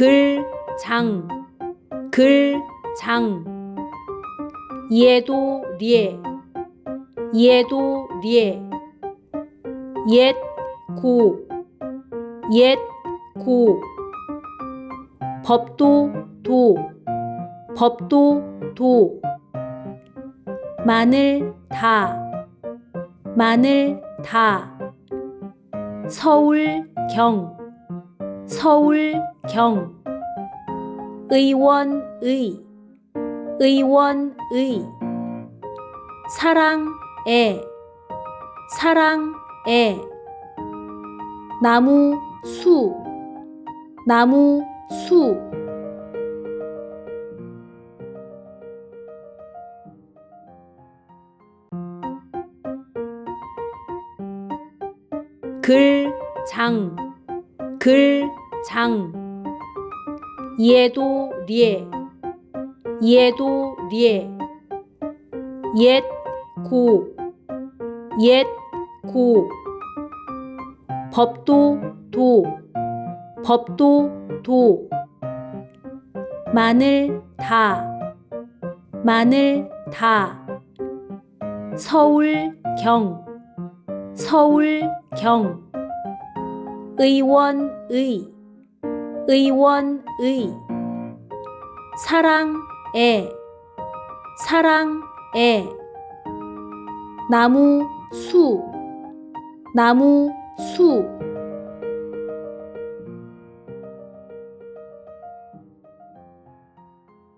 글 장 글 장. 예도 리에 예도 리에. 옛 고 옛 고 법도 도 법도 도. 마늘 다 마늘 다. 서울 경 서울 경. 의원의. 의원의. 사랑에 사랑에 나무 수. 나무 수. 글장. 글 장. 예도 리에. 예도 리에. 옛고 옛고 법도 도. 법도 도. 마늘 다. 마늘 다. 서울 경. 서울 경. 의원의 의원의 사랑에 사랑에 나무 수 나무 수